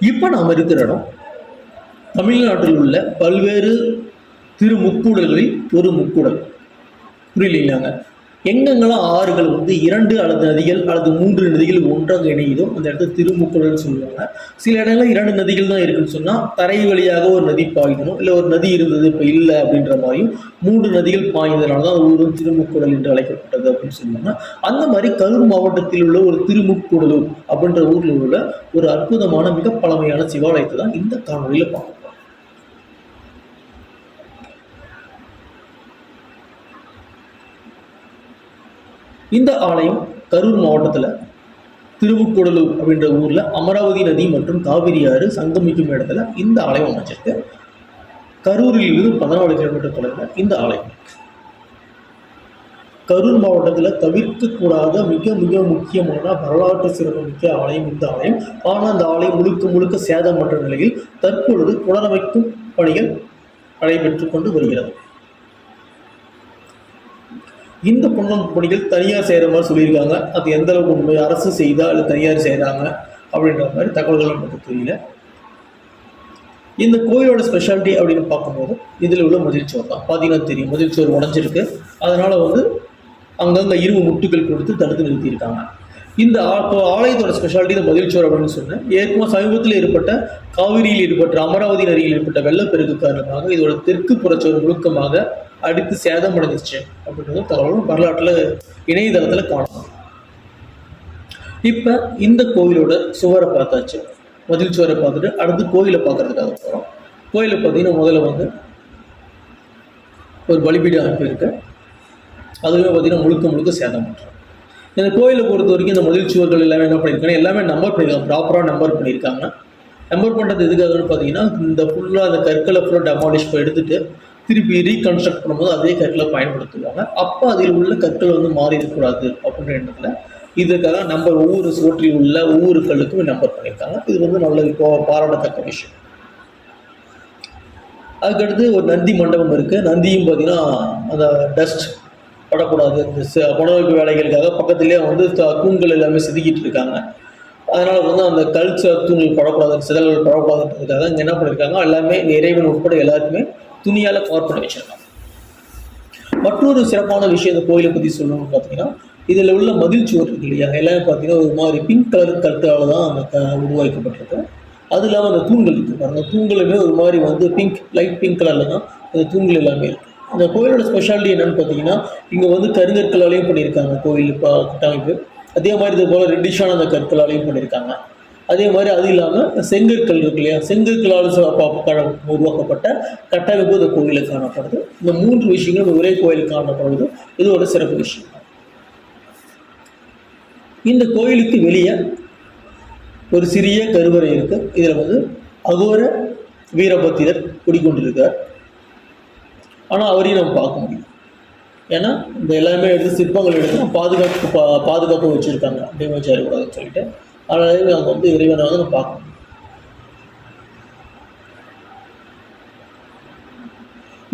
இப்போ நாம் இருக்கிற இடம் தமிழ்நாட்டில் உள்ள பல்வேறு திரு முக்கூடல்களில் ஒரு முக்கூடல். புரியலீங்களாங்க? எங்கெங்கெல்லாம் ஆறுகள் வந்து இரண்டு அல்லது நதிகள் அல்லது மூன்று நதிகள் ஒன்றாக இணையுதோ அந்த இடத்துல திருமுக்குழல்னு சொல்லுவாங்க. சில இடங்கள்ல இரண்டு நதிகள் தான் இருக்குன்னு சொன்னால் தரை வழியாக ஒரு நதி பாய்க்கணும் இல்லை ஒரு நதி இருந்தது இப்போ இல்லை அப்படின்ற மாதிரியும் மூன்று நதிகள் பாய்ந்ததுனால தான் அது ஊரும் திருமுக்கூடல் என்று அழைக்கப்பட்டது அப்படின்னு சொல்லுவாங்க. அந்த மாதிரி கரூர் மாவட்டத்தில் உள்ள ஒரு திருமுக்குடலூர் அப்படின்ற ஊரில் உள்ள ஒரு அற்புதமான மிக பழமையான சிவாலயத்தை தான் இந்த காணொலியில் பார்க்கணும் இந்த ஆலயம் கரூர் மாவட்டத்தில் திருவுக்கூடலூர் அப்படின்ற ஊரில் அமராவதி நதி மற்றும் காவிரி ஆறு சங்கமிக்கும் இடத்துல இந்த ஆலயம் அமைச்சிருக்கு. கரூரில் இருந்து பதினாலு கிலோமீட்டர் தொலைவில் இந்த ஆலயம் கரூர் மாவட்டத்தில் தவிர்க்கக்கூடாத மிக மிக முக்கியமான வரலாற்று சிறப்பு மிக்க ஆலயம் இந்த ஆலயம். ஆனால் அந்த ஆலயம் முழுக்க முழுக்க சேதமற்ற நிலையில் தற்பொழுது புனரமைக்கும் பணிகள் நடைபெற்று கொண்டு வருகிறது. இந்த புனரமைப்பு பணிகள் தனியார் செய்கிற மாதிரி சொல்லியிருக்காங்க. அது எந்த அளவுக்கு உண்மை? அரசு செய்தா இல்லை தனியார் செய்கிறாங்க அப்படின்ற மாதிரி தகவல்கள் நமக்கு தெரியல. இந்த கோயிலோட ஸ்பெஷாலிட்டி அப்படின்னு பார்க்கும்போது இதில் உள்ள முதல் சோர் தான். பார்த்தீங்கன்னா தெரியும். முதல் சோர் உடஞ்சிருக்கு. அதனால் வந்து அங்கங்கே இரும்பு முட்டுகள் கொடுத்து தடுத்து நிறுத்தியிருக்காங்க. இந்த ஆலயத்தோட ஸ்பெஷாலிட்டி இந்த மதில் அப்படின்னு சொன்னேன். ஏற்கனவே சமீபத்தில் ஏற்பட்ட காவிரியில் ஏற்பட்ட அமராவதி நதியில் ஏற்பட்ட வெள்ளப்பெருக்கு காரணமாக இதோட தெற்கு புறச்சோர் முழுக்கமாக அடித்து சேதமடைஞ்சிச்சு அப்படின்றது தகவலும் வரலாற்றில் இணையதளத்தில் காணலாம். இப்போ இந்த கோவிலோட சுவரை பார்த்தாச்சு. மதில் சுவரை பார்த்துட்டு அடுத்து கோயிலை பார்க்கறதுக்காக போகிறோம் கோயிலை பார்த்தீங்கன்னா முதல்ல வந்து ஒரு பலிபீட அமைப்பு இருக்கு. அதுவே பார்த்தீங்கன்னா முழுக்க முழுக்க சேதம் பண்ணுறோம் இந்த கோயிலை பொறுத்த வரைக்கும் இந்த மதில் சுவர்கள் எல்லாமே என்ன பண்ணியிருக்காங்க எல்லாமே நம்பர் பண்ணியிருக்காங்க. ப்ராப்பராக நம்பர் பண்ணியிருக்காங்க. நம்பர் பண்ணுறது எதுக்காகன்னு பார்த்தீங்கன்னா இந்த ஃபுல்லாக அந்த கற்களை ஃபுல்லாக டெமாலிஷ் எடுத்துட்டு திருப்பி ரீகன்ஸ்ட்ரக்ட் பண்ணும்போது அதே கற்களை பயன்படுத்துவாங்க அப்போ அதில் உள்ள கற்கள் வந்து மாறி இருக்கக்கூடாது அப்படின்ற எண்ணத்தில் இதுக்காக நம்பர் ஒவ்வொரு சோற்றில் உள்ள ஒவ்வொரு கல்லுக்கும் நம்பர் பண்ணியிருக்காங்க. இது வந்து நல்ல இப்போ பாராட்டத்தக்க விஷயம். அதுக்கடுத்து ஒரு நந்தி மண்டபம் இருக்குது நந்தியும் பார்த்தீங்கன்னா அந்த டஸ்ட் படக்கூடாது. இந்த ச- புனரமைப்பு வேலைகளுக்காக பக்கத்துலேயே வந்து தூண்கள் எல்லாமே செதுக்கிட்டு இருக்காங்க. அதனால் வந்து அந்த கல்ச்சர் தூண்கள் படக்கூடாது சிதல்கள் படக்கூடாதுன்றதுக்காக இங்கே என்ன பண்ணியிருக்காங்க எல்லாமே இந்த இறைவன் உட்பட எல்லாருக்குமே துணியால் கவர் பண்ணி வச்சிருக்காங்க. மற்றொரு சிறப்பான விஷயம் இந்த கோயிலை பற்றி சொல்லணும்னு பார்த்தீங்கன்னா இதில் உள்ள மதில் சுவர் இருக்கு இல்லையா? எல்லாமே பார்த்தீங்கன்னா ஒரு மாதிரி பிங்க் கலர் கருத்தால் தான் அந்த உருவாக்கப்பட்டிருக்கு. அது இல்லாமல் அந்த தூண்கள் இருக்குது பாருங்க. தூண்களுமே ஒரு மாதிரி வந்து பிங்க் லைட் பிங்க் கலரில் தான் அந்த தூண்கள் எல்லாமே இருக்குது அந்த கோயிலோட ஸ்பெஷாலிட்டி என்னன்னு பார்த்தீங்கன்னா இங்கே வந்து கருங்கற்களாலையும் பண்ணியிருக்காங்க. கோயில் இப்போ கட்டமைப்பு. அதே மாதிரி இது போல் ரெட்டிஷான அந்த கற்களாலையும் பண்ணியிருக்காங்க. அதே மாதிரி அது இல்லாமல் செங்கற்கள் இருக்கு இல்லையா? செங்கற்களால் உருவாக்கப்பட்ட கட்டமைப்பு இந்த கோயிலில் காணப்படுது. இந்த மூன்று விஷயங்களும் ஒரே கோயில் காணப்படுவது இது ஒரு சிறப்பு விஷயம். இந்த கோயிலுக்கு வெளியே ஒரு சிறிய கருவறை இருக்குது இதில் வந்து அகோர வீரபத்திரர் குடிக்கொண்டிருக்கார் ஆனால் அவரையும் நம்ம பார்க்க முடியும். ஏன்னா இந்த எல்லாமே எடுத்து சிற்பங்கள் எடுத்து பாதுகாப்பு பா பாதுகாப்பு வச்சுருக்காங்க. டேமேஜ் ஆகிடக்கூடாதுன்னு சொல்லிட்டு அதனால நாங்கள் வந்து இறைவனை வந்து நம்ம பார்க்க முடியும்.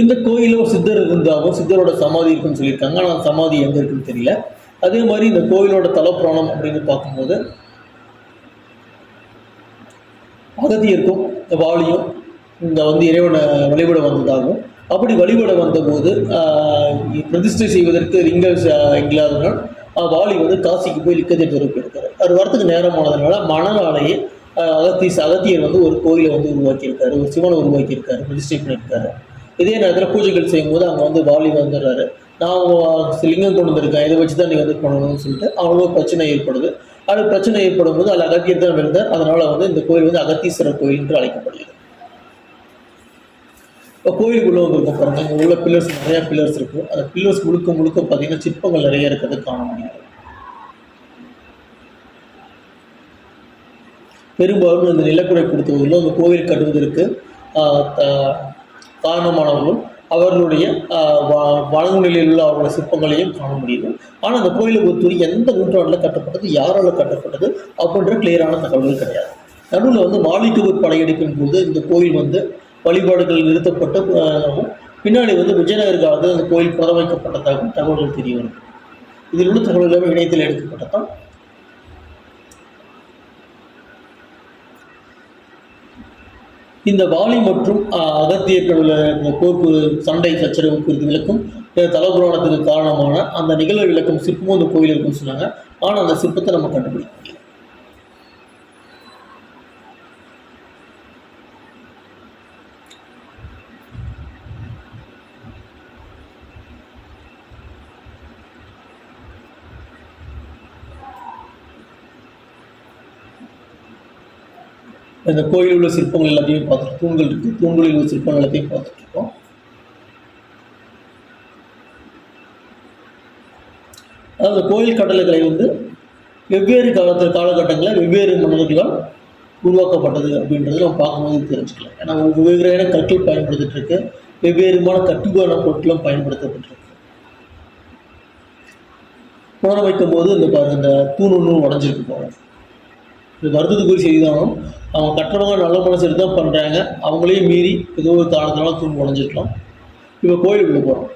இந்த கோயிலில் ஒரு சித்தர் இருந்தாலும் சித்தரோட சமாதி இருக்குன்னு சொல்லியிருக்காங்க. ஆனால் சமாதி எங்கே இருக்குன்னு தெரியல. அதே மாதிரி இந்த கோயிலோட தலப்புராணம் அப்படின்னு பார்க்கும்போது அகதியருக்கும் இந்த வாலியும் இந்த வந்து இறைவனை வழிபட வந்ததாகவும் அப்படி வழிபட வந்தபோது பிரதிஷ்டை செய்வதற்கு லிங்க இல்லாதனால் வாலி வந்து காசிக்கு போய் லிக்கத்தை இருக்காரு அவர் வரத்துக்கு நேரமானதுனால மணலாலேயே அகத்தி அகத்தீஸ் அகத்தியர் வந்து ஒரு கோயிலை வந்து உருவாக்கியிருக்காரு ஒரு சிவனை உருவாக்கியிருக்காரு பிரதிஷ்டை பண்ணியிருக்காரு. இதே நேரத்தில் பூஜைகள் செய்யும்போது அங்கே வந்து வாலி வந்துடுறாரு. நான் லிங்கம் கொண்டு வந்திருக்கேன் இதை வச்சு தான் நீங்கள் வந்து பண்ணணும்னு சொல்லிட்டு அவ்வளோ பிரச்சனை ஏற்படுது. அது பிரச்சனை ஏற்படும் போது அதில் அகத்தியர் தான் இருந்தார் அதனால் வந்து இந்த கோயில் வந்து அகத்தீஸ்வரர் கோயில் என்று அழைக்கப்படுகிறது. இப்போ கோயிலுக்குள்ள வந்து பாருங்கள் இங்கே உள்ள பில்லர்ஸ் நிறையா பில்லர்ஸ் இருக்குது அந்த பில்லர்ஸ் முழுக்க முழுக்க பார்த்தீங்கன்னா சிற்பங்கள் நிறைய இருக்கிறது காண முடியும் பெரும்பாலும் இந்த நிலக்குறை கொடுத்தவர்களும் அந்த கோவில் கட்டுவதற்கு த- காரணமானவர்களும் அவர்களுடைய ஆஹ், நிலையில் உள்ள அவர்களுடைய சிற்பங்களையும் காண முடியுது. ஆனால் அந்த கோயிலை பொறுத்தவரை எந்த நூற்றாண்டில் கட்டப்பட்டது யாரால் கட்டப்பட்டது அப்படின்ற கிளியரான தகவல்கள் கிடையாது. நடுவில் வந்து மாளிகவர் படையெடுப்பின் போது இந்த கோயில் வந்து வழிபாடுகள் நிறுத்தப்பட்டு பின்னாடி வந்து விஜயநகர் காலத்தில் அந்த கோயில் புறவைக்கப்பட்டதாகவும் தகவல்கள் தெரிய வருது. இதில் உள்ள தகவல் எல்லாமே இணையத்தில் எடுக்கப்பட்டதான் இந்த வாலி மற்றும் ஆஹ், அகத்தியர்கள் இந்த போர்க்கு சண்டை சச்சரவு குறித்து விளக்கும் தலபுராணத்துக்கு காரணமான அந்த நிகழ்வு விளக்கும் சிற்பமும் அந்த கோயில் இருக்குன்னு சொன்னாங்க. ஆனால் அந்த சிற்பத்தை நம்ம கண்டுபிடிக்க இந்த கோயிலில் உள்ள சிற்பங்கள் எல்லாத்தையும் பார்த்துட்டு தூண்கள் இருக்கு. தூண்களில் உள்ள சிற்பங்கள் எல்லாத்தையும் பார்த்துட்டு இருக்கோம். அதாவது கோயில் கட்டளைகளை வந்து வெவ்வேறு காலத்து காலகட்டங்களில் வெவ்வேறு மன்னர்களால் உருவாக்கப்பட்டது அப்படின்றது நம்ம பார்க்கும்போது தெரிஞ்சுக்கலாம். ஏன்னா வெவ்வேறான கற்கள் பயன்படுத்திட்டு இருக்கு. வெவ்வேறுமான கட்டுமான பொருட்களும் பயன்படுத்தப்பட்டிருக்கு. புனர வைக்கும் போது இந்த பாருங்க இந்த தூண் ஒன்று உடஞ்சிருக்கு போகிறோம் இது வருத்தத்துக்குரிய செய்திதானும் அவங்க கட்டுறவங்க நல்ல மனசு எடுத்து தான் பண்ணுறாங்க அவங்களையும் மீறி ஏதோ ஒரு காரணத்தினால தூண் உடஞ்சிருக்கலாம் இப்போ கோயிலுக்குள்ளே போகிறோம்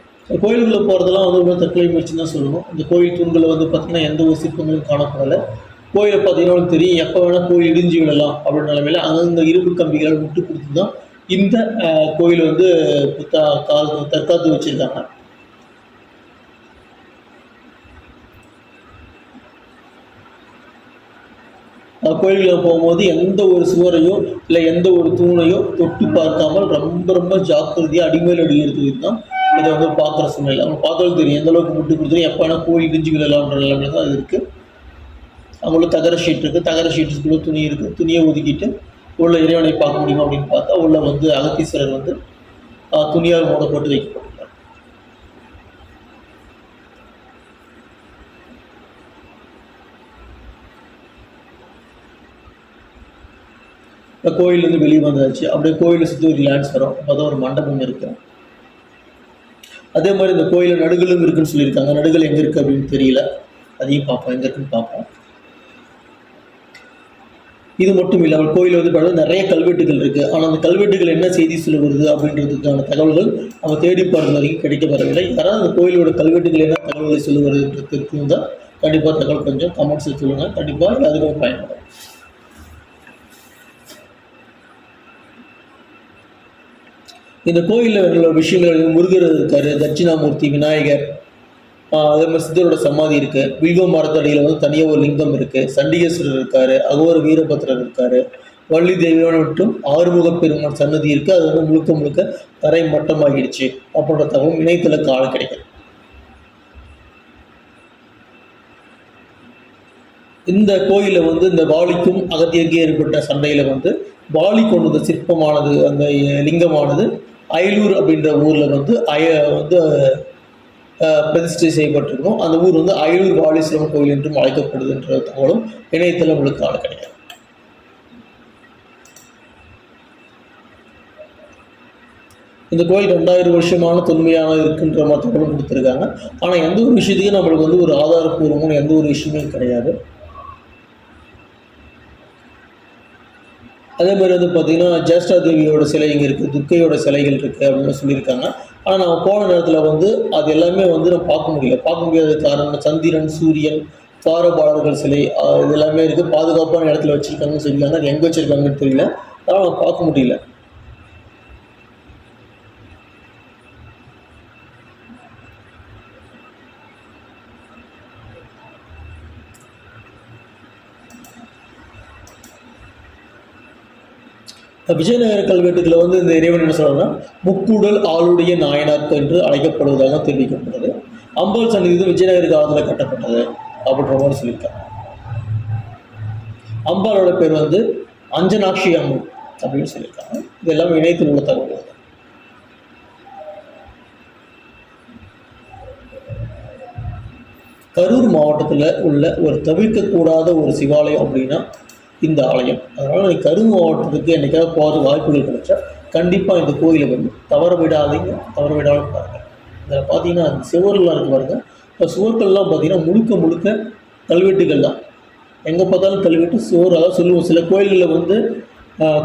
கோயிலுக்குள்ளே போகிறதெல்லாம் வந்து ரொம்ப தற்கொலை முயற்சி தான் சொல்லணும் இந்த கோயில் தூண்களை வந்து பார்த்திங்கன்னா எந்த ஒரு சிற்பங்களும் காணப்படலை. கோயிலை பார்த்தீங்கன்னா தெரியும் எப்போ வேணால் கோயில் இடிஞ்சு விடலாம் அப்படின்ற நிலைமையில் அந்தந்த இரும்பு கம்பிகளை விட்டு கொடுத்து தான் இந்த கோயில் கோயிலை வந்து தற்காத்து வச்சுருக்காங்க. கோயில்களில் போகும்போது எந்த ஒரு சுவரையோ இல்லை எந்த ஒரு தூணையோ தொட்டு பார்க்காமல் ரொம்ப ரொம்ப ஜாக்கிரதையாக அடிமையில் அடிக்கிறது தான் இதை வந்து பார்க்குற சூழ்நிலை. அவங்க பார்த்தாலும் தெரியும் எந்த அளவுக்கு விட்டு கொடுத்துரும் எப்போ வேணால் கோயில் இடிஞ்சு விடலாம்ன்ற நிலைமையில தான் அது இருக்குது அவங்களும் தகர ஷீட் இருக்குது தகர ஷீட்டுக்குள்ளே துணி இருக்குது துணியை ஒதுக்கிட்டு உள்ள இறைவனை பார்க்க முடியுமா அப்படின்னு பார்த்தா உள்ள வந்து அகத்தீஸ்வரர் வந்து துணியால் மூடப்பட்டு வைக்கப்படும். இப்போ கோயிலேருந்து வெளியே வந்தாச்சு. அப்படியே கோயிலை சுற்றி ஒரு லேண்ட்ஸ் வரும் அப்போ ஒரு மண்டபம் இருக்கும் அதே மாதிரி இந்த கோயிலில் நடுகளும் இருக்குன்னு சொல்லியிருக்காங்க. நடுகள் எங்கே இருக்குது அப்படின்னு தெரியல. அதையும் பார்ப்போம். எங்கே இருக்குன்னு பார்ப்போம். இது மட்டும் இல்லாமல் கோயில் வந்து பார்த்தா நிறைய கல்வெட்டுகள் இருக்குது ஆனால் அந்த கல்வெட்டுகள் என்ன செய்தி சொல்லுவது அப்படின்றதுக்கான தகவல்கள் நம்ம தேடி பார்த்த வரைக்கும் கிடைக்கப்பெறவில்லை யாராவது அந்த கோயிலோட கல்வெட்டுகள் என்ன தகவல்களை சொல்ல இருந்தால் கண்டிப்பாக தகவல் கொஞ்சம் கமெண்ட்ஸில் சொல்லுங்கள் கண்டிப்பாக அதுக்கும் பயன்படும். இந்த கோயிலில் உள்ள விஷயங்கள் முருகர் இருக்காரு தட்சிணாமூர்த்தி விநாயகர். அதே மாதிரி சித்தரோட சமாதி இருக்கு. வில்வ மரத்தடியில் வந்து தனியாக ஒரு லிங்கம் இருக்கு. சண்டிகேஸ்வரர் இருக்காரு அகோர வீரபத்ரர் இருக்காரு. வள்ளி தேவியான மட்டும் ஆறுமுக பெருமாள் சன்னதி இருக்கு. அது வந்து முழுக்க முழுக்க தரை மட்டமாகிடுச்சு. அப்படின்ற தகவல் இணையத்தில் காலம் கிடைக்கும் இந்த கோயிலில் வந்து இந்த வாலிக்கும் அகத்தியருக்கும் ஏற்பட்ட சண்டையில் வந்து வாலி கொண்டு வந்த சிற்பமானது அந்த லிங்கமானது அயலூர் அப்படின்ற ஊரில் வந்து அய வந்து பிரதிஷ்டை செய்யப்பட்டிருக்கும். அந்த ஊர் வந்து அயலூர் வாலீஸ்வரம் கோயில் என்றும் அழைக்கப்படுதுன்ற தகவலும் இணையத்தில் உங்களுக்கு காண கிடைக்கும். இந்த கோயில் ரெண்டாயிரம் வருஷமான தொன்மையான இருக்குன்ற மாதிரி தகவலும் கொடுத்துருக்காங்க. ஆனால் எந்த ஒரு விஷயத்தையும் நம்மளுக்கு வந்து ஒரு ஆதாரப்பூர்வமான எந்த ஒரு விஷயமே கிடையாது. அதே மாதிரி வந்து பார்த்திங்கன்னா ஜேஷ்டா தேவியோட சிலை இங்கே இருக்குது துர்க்கையோட சிலைகள் இருக்குது அப்படின்னு சொல்லியிருக்காங்க. ஆனால் நம்ம போன நேரத்தில் வந்து அது எல்லாமே வந்து நம்ம பார்க்க முடியல. பார்க்க முடியாத காரணம் சந்திரன் சூரியன் துவாரபாலர்கள் சிலை இது எல்லாமே இருக்குது பாதுகாப்பான இடத்துல வச்சுருக்காங்கன்னு சொல்லியிருக்காங்க. எங்கே வச்சுருக்காங்கன்னு தெரியல. அதனால் நம்ம பார்க்க முடியல. விஜயநகர கல்வெட்டுகளை வந்து இந்த இறைவன் என்ன சொல்றாருன்னா முக்கூடல் ஆளுடைய நாயனார் என்று அழைக்கப்படுவதாக தெரிவிக்கப்படுது அம்பாள் சன்னதி வந்து விஜயநகர காலத்தில் கட்டப்பட்டது அப்படின்ற மாதிரி சொல்லியிருக்காங்க. அம்பாளோட பேர் வந்து அஞ்சனாட்சி அம்மன் அப்படின்னு சொல்லியிருக்காங்க. இது எல்லாமே இணையத்தில் உள்ள தகவல் கரூர் மாவட்டத்தில் உள்ள ஒரு தவிர்க்கக்கூடாத ஒரு சிவாலயம் அப்படின்னா இந்த ஆலயம். அதனால் நீங்கள் கரூர் மாவட்டத்துக்கு என்னைக்காவது போகிற வாய்ப்புகள் கிடைச்சா கண்டிப்பாக இந்த கோயிலை வந்து தவற விடாதீங்க தவற விடாமல் பாருங்கள் இதில் பார்த்தீங்கன்னா அந்த சுவர்கள்லாம் இருக்கு பாருங்கள் இப்போ சுவர்கள்லாம் பார்த்தீங்கன்னா முழுக்க முழுக்க கல்வெட்டுகள் தான். எங்கே பார்த்தாலும் கல்வெட்டு சுவர் அதாவது சொல்லுவோம் சில கோயில்களில் வந்து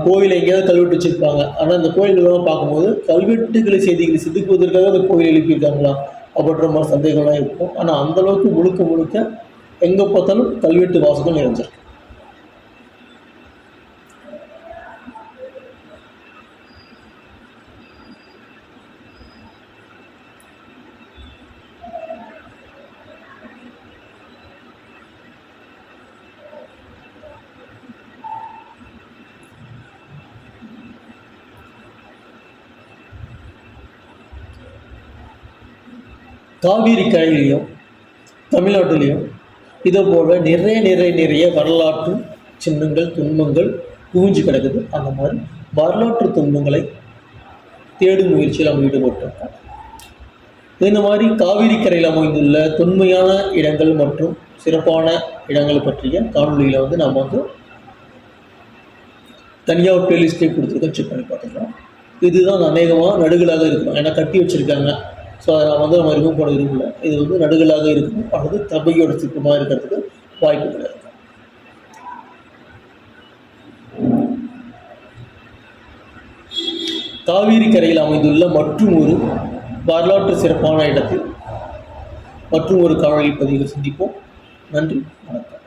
கோயிலை எங்கேயாவது கல்வெட்டு வச்சுருப்பாங்க. ஆனால் அந்த கோயில்கள்லாம் பார்க்கும்போது கல்வெட்டுகளை செய்திகளை செதுக்குவதற்காக அந்த கோயில் எழுப்பியிருக்காங்களா அப்படின்ற மாதிரி சந்தேகம்லாம் இருக்கும். ஆனால் அந்த அளவுக்கு முழுக்க முழுக்க எங்கே பார்த்தாலும் கல்வெட்டு வாசகம் நிறைஞ்சிருக்கு. காவிரி கரையிலையும் தமிழ்நாட்டிலையும் இதை போல் நிறைய நிறைய நிறைய வரலாற்று சின்னங்கள் துன்பங்கள் குவிஞ்சு கிடக்குது. அந்த மாதிரி வரலாற்று துன்பங்களை தேடும் முயற்சியில் அவங்க ஈடுபட்டிருக்காங்க இந்த மாதிரி காவிரி கரையில் அமைந்துள்ள தொன்மையான இடங்கள் மற்றும் சிறப்பான இடங்கள் பற்றிய காணொலியில் வந்து நம்ம வந்து தனியாக ஒரு பிளேலிஸ்டே கொடுத்துருக்கோம். செக் பண்ணி பார்த்துக்கலாம். இதுதான் அநேகமாக நடுகளாக இருக்கும் ஏன்னா கட்டி வச்சுருக்காங்க. ஸோ அதை நான் வந்து நம்ம ரிமூவ் பண்ண விரும்பல இது வந்து நடுகளாக இருக்கும். அல்லது தபையோட சிற்பமாக இருக்கிறதுக்கு வாய்ப்பு கிடையாது. காவிரி கரையில் அமைந்துள்ள மற்றும் ஒரு வரலாற்று சிறப்பான இடத்தில் மற்றும் ஒரு காணொலி பதிவில் சந்திப்போம். நன்றி. வணக்கம்.